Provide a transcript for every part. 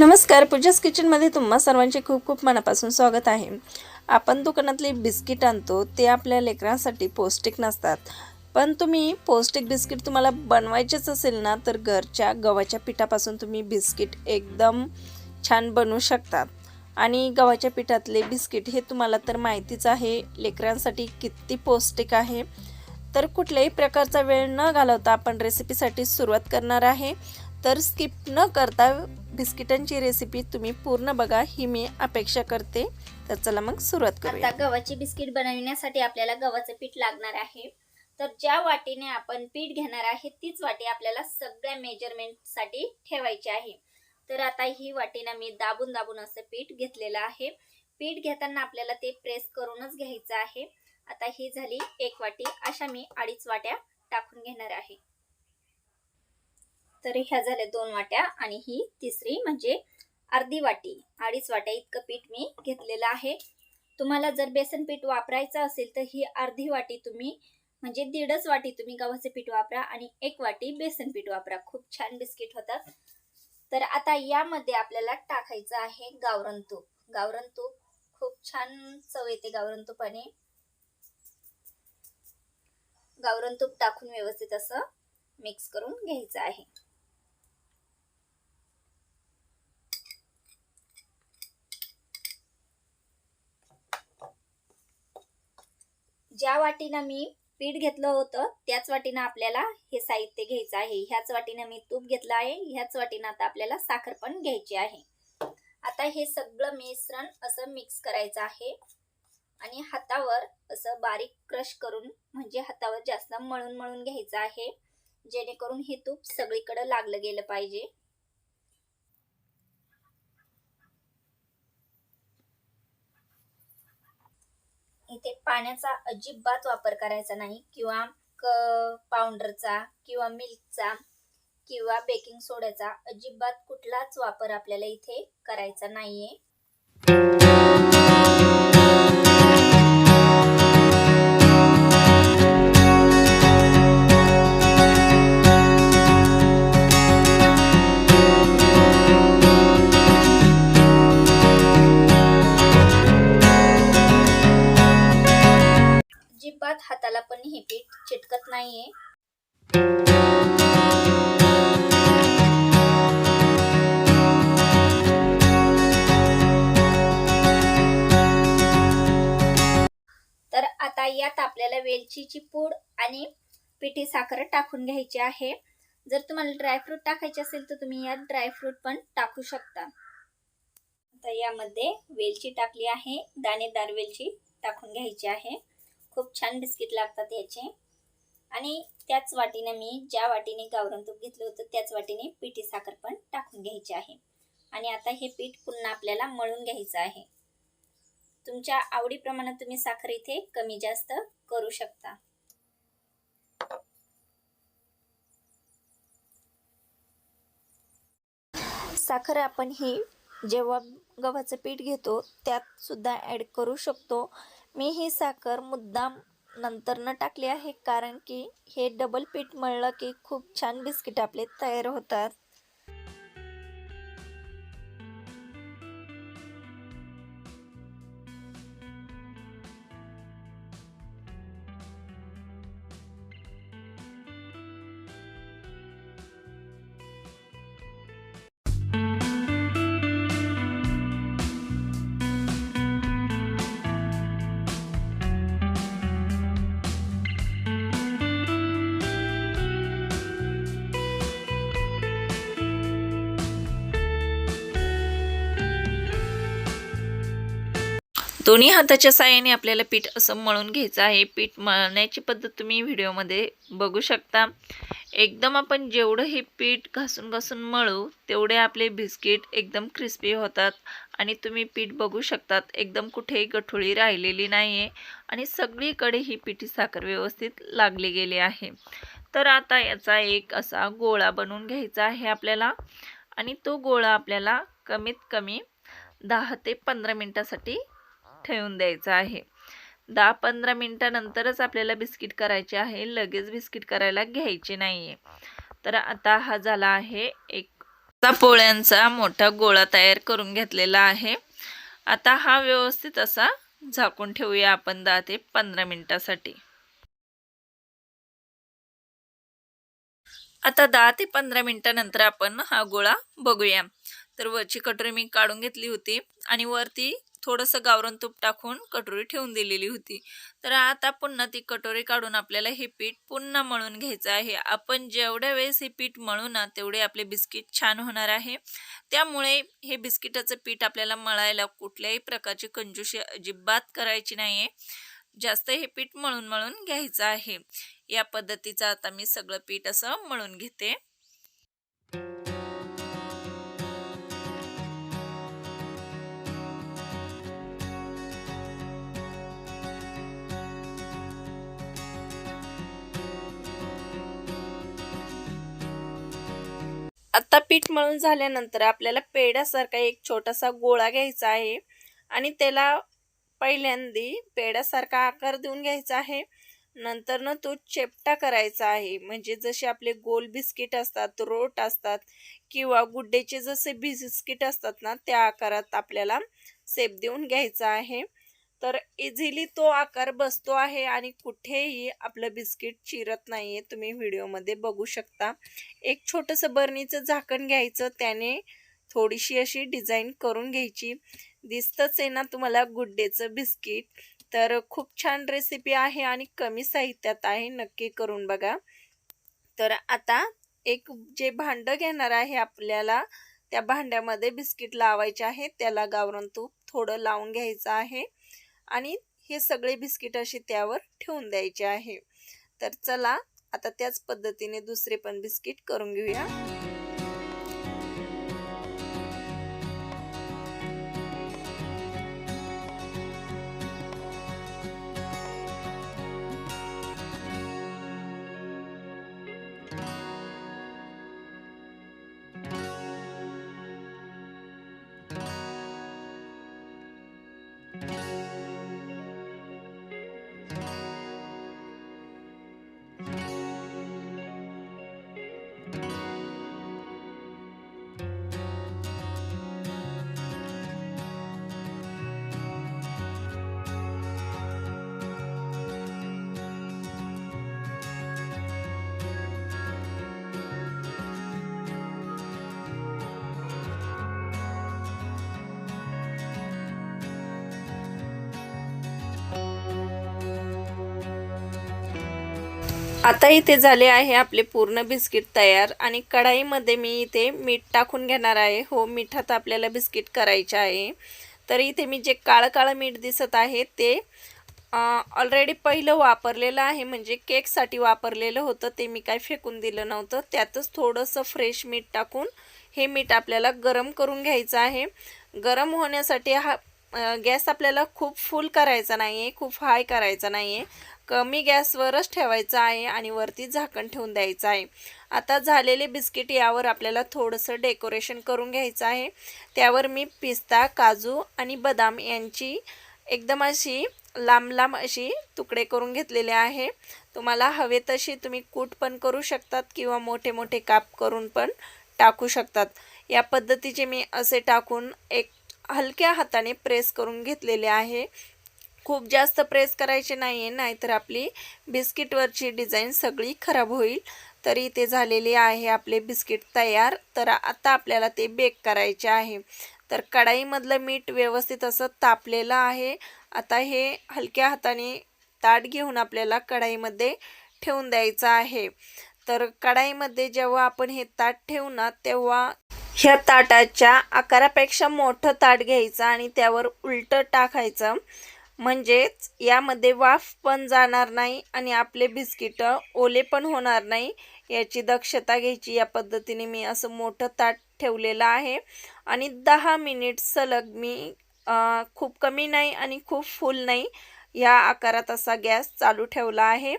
नमस्कार पूजास किचनमध्ये तुम्हा सर्वांचे खूप खूप मनापासून स्वागत आहे. आपण दुकानातले बिस्किट आणतो ते आपल्या लेकरांसाठी पौष्टिक नसतात. पण तुम्ही पौष्टिक बिस्किट तुम्हाला बनवायचेच असेल ना तर घरच्या गव्हाच्या पिठापासून तुम्ही बिस्किट एकदम छान बनवू शकतात आणि गव्हाच्या पिठातले बिस्किट हे तुम्हाला तर माहितीच आहे लेकरांसाठी किती पौष्टिक आहे. तर कुठल्याही प्रकारचा वेळ न घालवता आपण रेसिपीसाठी सुरुवात करणार आहे. तर स्किप न करता बिस्किटांची रेसिपी तुम्ही पूर्ण बघा ही मी अपेक्षा करते. तर चला मग सुरुवात करूया. आता गव्हाचे बिस्किट बनवण्यासाठी आपल्याला गव्हाचं पीठ लागणार आहे. तर ज्या वाटीने आपण पीठ घेणार आहे तीच वाटी आपल्याला सगळ्या मेजरमेंटसाठी ठेवायची आहे. तर आता ही वाटीनं मी दाबून दाबून असं पीठ घेतलेलं आहे. पीठ घेताना आपल्याला ते प्रेस करूनच घ्यायचं आहे. आता ही झाली एक वाटी अशा मी अडीच वाट्या टाकून घेणार आहे. तर ह्या झाल्या दोन वाट्या आणि ही तिसरी म्हणजे अर्धी वाटी. अडीच वाट्या इतकं पीठ मी घेतलेलं आहे. तुम्हाला जर बेसन पीठ वापरायचं असेल तर ही अर्धी वाटी तुम्ही म्हणजे दीडच वाटी तुम्ही गव्हाचे पीठ वापरा आणि एक वाटी बेसन पीठ वापरा. खूप छान बिस्किट होतात. तर आता यामध्ये आपल्याला टाकायचं आहे गावरण तूप गावरण तूप खूप छान चव येते गावरण तुपाने गावरण तूप टाकून व्यवस्थित असं मिक्स करून घ्यायचं आहे. ज्या वाटीनं मी पीठ घेतलं होतं त्याच वाटीनं आपल्याला हे साहित्य घ्यायचं आहे. ह्याच वाटीनं मी तूप घेतलं आहे ह्याच वाटीनं आता आपल्याला साखर पण घ्यायची आहे. आता हे सगळं मिश्रण असं मिक्स करायचं आहे आणि हातावर असं बारीक क्रश करून म्हणजे हातावर जास्त मळून मळून घ्यायचं आहे जेणेकरून हे तूप सगळीकडे लागलं गेलं पाहिजे. इथे पाण्याचा अजिबात वापर करायचा नाही. किंवा क पावडरचा किंवा मिल्कचा किंवा बेकिंग सोड्याचा अजिबात कुठलाच वापर आपल्याला इथे करायचा नाहीये. वेलचीची पूड आणि पिठी साखर टाकून घ्यायची आहे. जर तुम्हाला ड्रायफ्रूट टाकायचे असेल तर तुम्ही यात ड्रायफ्रूट पण टाकू शकता. आता यामध्ये वेलची टाकली आहे. दाणेदार वेलची टाकून घ्यायची आहे. खूप छान बिस्किट लागतात याचे. आणि त्याच वाटीने मी ज्या वाटीने गावरण तूप घेतलं होतं त्याच वाटीने पिठी साखर पण टाकून घ्यायची आहे. आणि आता हे पीठ पुन्हा आपल्याला मळून घ्यायचं आहे. तुमच्या आवडीप्रमाणे तुम्ही साखर इथे कमी जास्त करू शकता. साखर आपण ही जेव्हा गव्हाचं पीठ घेतो त्यात सुद्धा ॲड करू शकतो. मी ही साखर मुद्दाम नंतर न टाकली आहे कारण की हे डबल पीठ मळलं की खूप छान बिस्किट आपले तयार होतात. दोन्ही हाताच्या साह्याने आपल्याला पीठ असं मळून घ्यायचं आहे. पीठ मळण्याची पद्धत तुम्ही व्हिडिओमध्ये बघू शकता. एकदम आपण जेवढं हे पीठ घासून घासून मळू तेवढे आपले बिस्किट एकदम क्रिस्पी होतात आणि तुम्ही पीठ बघू शकतात. एकदम कुठेही गठोळी राहिलेली नाही आहे आणि सगळीकडे ही पिठी साखर व्यवस्थित लागली गेली आहे. तर आता याचा एक असा गोळा बनवून घ्यायचा आहे आपल्याला आणि तो गोळा आपल्याला कमीत कमी दहा ते पंधरा मिनटासाठी ठेवून द्यायचा आहे. दहा पंधरा मिनटानंतरच आपल्याला बिस्किट करायचे आहे. लगेच बिस्किट करायला घ्यायचे नाही आहे तर आता हा झाला आहे एक पोळ्यांचा मोठा गोळा तयार करून घेतलेला आहे. आता हा व्यवस्थित असा झाकून ठेवूया आपण दहा ते पंधरा मिनिटासाठी. आता दहा ते पंधरा मिनिटानंतर आपण हा गोळा बघूया. तर वरची कटोरी मी काढून घेतली होती आणि वरती थोडंसं गावरण तूप टाकून कटोरी ठेवून दिलेली होती. तर आता पुन्हा ती कटोरी काढून आपल्याला हे पीठ पुन्हा मळून घ्यायचं आहे. आपण जेवढ्या वेळेस हे पीठ मळू ना तेवढे आपले बिस्किट छान होणार आहे. त्यामुळे हे बिस्किटाचं पीठ आपल्याला मळायला कुठल्याही प्रकारची कंजूशी अजिबात करायची नाही आहे जास्त हे पीठ मळून मळून घ्यायचं आहे. या पद्धतीचं आता मी सगळं पीठ असं मळून घेते. पीठ मळून झाल्यानंतर आपल्याला पेड्यासारखा एक छोटासा गोळा घ्यायचा आहे. आणि त्याला पहिल्यांदी पेड्यासारखा आकार देऊन घ्यायचा आहे. नंतर ना तो चेपटा करायचा आहे. म्हणजे जसे आपले गोल बिस्किट असतात रोट असतात किंवा गुड्डेचे जसे बिस्किट असतात ना त्या आकारात आपल्याला सेप देऊन घ्यायचा आहे. तर इझिली तो आकार बसतो आहे आणि कुठेही आपलं बिस्किट चिरत नाही आहे तुम्ही व्हिडिओमध्ये बघू शकता. एक छोटंसं बर्नीचं झाकण घ्यायचं. त्याने थोडीशी अशी डिझाईन करून घ्यायची. दिसतंच आहे ना तुम्हाला गुड्डेचं बिस्किट. तर खूप छान रेसिपी आहे आणि कमी साहित्यात आहे. नक्की करून बघा. तर आता एक जे भांडं घेणार आहे आपल्याला त्या भांड्यामध्ये बिस्किट लावायचे आहे. त्याला गावरण तूप थोडं लावून घ्यायचं आहे. आणि हे सगळे बिस्किट असे त्यावर ठेवून द्यायचे आहे. तर चला आता त्याच पद्धतीने दुसरे पण बिस्किट करून घेऊया. आता इथे झाले आहे आपले पूर्ण बिस्किट तयार आणि कढाईमध्ये मी इथे मीठ टाकून घेणार आहे. हो मिठात आपल्याला बिस्किट करायचे आहे. तर इथे मी जे काळं काळं मीठ दिसत आहे ते ऑलरेडी पहिलं वापरलेलं आहे. म्हणजे केकसाठी वापरलेलं होतं. ते मी काय फेकून दिलं नव्हतं. त्यातच थोडंसं फ्रेश मीठ टाकून हे मीठ आपल्याला गरम करून घ्यायचं आहे. गरम होण्यासाठी हा गॅस आपल्याला खूप फुल करायचा नाही आहे खूप हाय करायचा नाही आहे कमी गॅसवरच ठेवायचा आहे आणि वरती झाकण ठेवून द्यायचं आहे. आता झालेले बिस्किट यावर आपल्याला थोडंसं डेकोरेशन करून घ्यायचं आहे. त्यावर मी पिस्ता काजू आणि बदाम यांची एकदम अशी लांब लांब अशी तुकडे करून घेतलेले आहे. तुम्हाला हवे तशी तुम्ही कूट पण करू शकतात किंवा मोठे मोठे काप करून पण टाकू शकतात. या पद्धतीचे मी असे टाकून एक हलक्या हाताने प्रेस करून घेतलेले आहे. खूप जास्त प्रेस करायचे नाही आहे नाहीतर आपली बिस्किटवरची डिझाईन सगळी खराब होईल. तरी ते झालेले आहे आपले बिस्किट तयार. तर आता आपल्याला ते बेक करायचे आहे. तर कढाईमधलं मीठ व्यवस्थित असं तापलेलं आहे. आता हे हलक्या हाताने ताट घेऊन आपल्याला कढाईमध्ये ठेवून द्यायचं आहे. तर कढाईमध्ये जेव्हा आपण हे ताट ठेवू ना तेव्हा ह्या ताटाच्या आकारापेक्षा मोठं ताट घ्यायचं आणि त्यावर उलटं टाकायचं. म्हणजेच यामध्ये वाफ पण जाणार नाही आणि आपले बिस्किटं ओले पण होणार नाही याची दक्षता घ्यायची या पद्धतीने मी असं मोठं ताट ठेवलेलं आहे. आणि दहा मिनिट सलग मी खूप कमी नाही आणि खूप फुल नाही या आकारात असा गॅस चालू ठेवला आहे.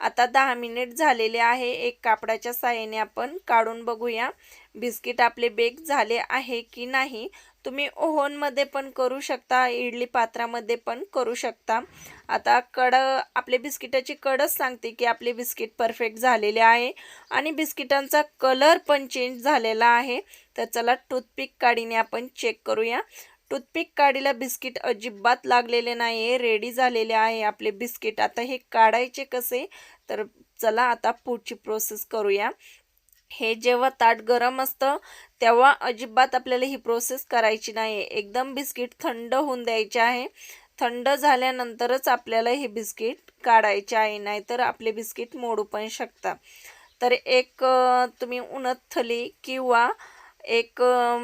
आता दहा मिनिट झालेले आहे. एक कापडाच्या साह्याने आपण काढून बघूया. बिस्किट आपले बेक झाले आहे की नाही? तुम्ही ओव्हनमध्ये पण करू शकता इडली पात्रामध्ये पण करू शकता. आता कड आपले बिस्किटाची कडच सांगते की आपले बिस्किट परफेक्ट झालेले आहे आणि बिस्किटांचा कलर पण चेंज झालेला आहे. तर चला टूथपिक काडीने आपण चेक करूया. टूथपिक काडीला बिस्किट अजिबात लागलेले नाही आहे रेडी झालेले आहे आपले बिस्किट. आता हे काढायचे कसे? तर चला आता पुढची प्रोसेस करूया. हे जेव्हा ताट गरम असतं तेव्हा अजिबात आपल्याला ही प्रोसेस करायची नाही आहे एकदम बिस्किट थंड होऊन द्यायचे आहे. थंड झाल्यानंतरच आपल्याला हे बिस्किट काढायचे आहे नाहीतर आपले बिस्किट मोडू पण शकता तर एक तुम्ही तुम्ही थली किंवा एक अ,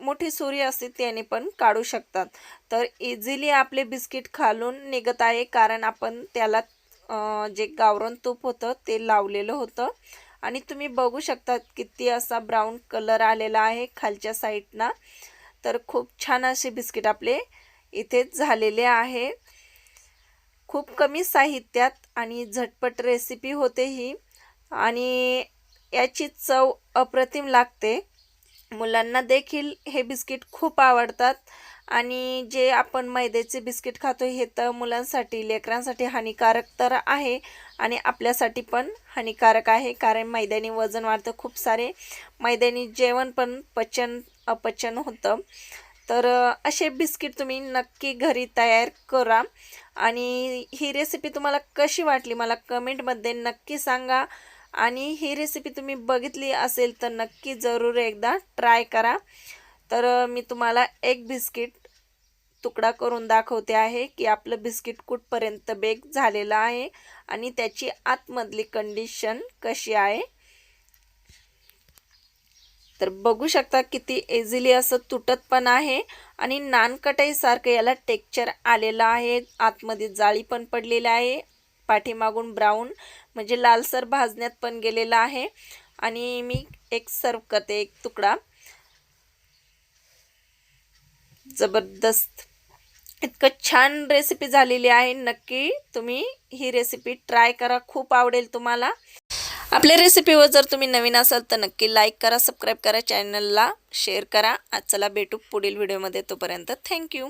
मोठी सुरी असते त्याने पण काढू शकतात. तर इझिली आपले बिस्किट खालून निघत आहे कारण आपण त्याला जे गावरण तूप होतं ते लावलेलं होतं. आणि तुम्ही बघू शकता किती असा ब्राऊन कलर आलेला आहे खालच्या साईडना. तर खूप छान असे बिस्किट आपले इथे झालेले आहे. खूप कमी साहित्यात आणि झटपट रेसिपी होते ही. आणि याची चव अप्रतिम लागते. मुलांना देखील हे बिस्किट खूप आवडतात. आणि जे आपण मैद्याचे बिस्किट खातो हे तर मुलांसाठी लेकरांसाठी हानिकारक तर आहे आणि आपल्यासाठी पण हानिकारक आहे कारण मैद्याने वजन वाढतं खूप सारे. मैद्याने जेवण पण पचन अपचन होतं. तर असे बिस्किट तुम्ही नक्की घरी तयार करा. आणि ही रेसिपी तुम्हाला कशी वाटली मला कमेंटमध्ये नक्की सांगा. आणि ही रेसिपी तुम्ही बघितली असेल तर नक्की जरूर एकदा ट्राय करा. तर मी तुम्हाला एक बिस्किट तुकडा करून दाखवते आहे की आपलं बिस्किट कुठपर्यंत बेक झालेलं आहे आणि त्याची आतमधली कंडिशन कशी आहे. तर बघू शकता किती इझिली असं तुटत पण आहे आणि नानकटाईसारखं याला टेक्चर आलेलं आहे. आतमध्ये जाळी पण पडलेली आहे. पाठीमागून ब्राऊन म्हणजे लालसर भाजण्यात पण गेलेला आहे. आणि मी एक सर्व करते एक तुकडा. जबरदस्त. इतकं छान रेसिपी झालेली आहे. नक्की तुम्ही ही रेसिपी ट्राय करा. खूप आवडेल तुम्हाला. आपल्या रेसिपीवर जर तुम्ही नवीन असाल तर नक्की लाईक करा सबस्क्राईब करा चॅनलला शेअर करा. आज चला भेटू पुढील व्हिडिओमध्ये तोपर्यंत थँक्यू